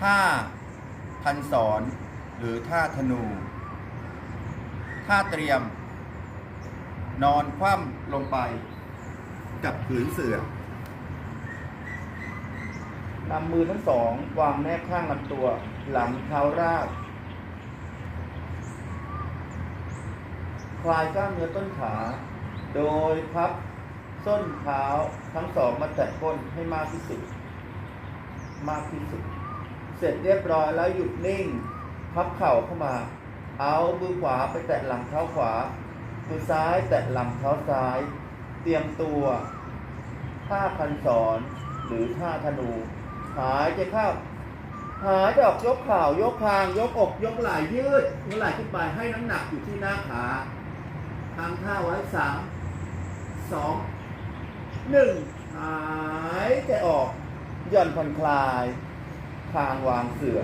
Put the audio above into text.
ท่าพันสอนหรือท่าธนู ท่าเตรียม นอนคว่ำลงไปกับผืนเสือนำมือทั้งสอง วางแนบข้างลำตัวหลังเท้าราบคลายกล้ามเนื้อต้นขา โดยพับส้นเท้าทั้งสองมาแตะก้นให้มากที่สุด มากที่สุด เสร็จเรียบร้อยแล้วหยุดนิ่ง พับเข่าเข้ามา เอามือขวาไปแตะหลังเท้าขวา มือซ้ายแตะหลังเท้าซ้าย เตรียมตัวท่าพันสอนหรือท่าธนู หายใจเข้า หายใจออกยกเข่ายกคาง ยกอก ยกไหล่ยืดยกไหล่ขึ้นไปให้น้ำหนักอยู่ที่หน้าขาทำท่าไว้สามสองหนึ่งหายใจออก หย่อนผ่อนคลายางวางเสือ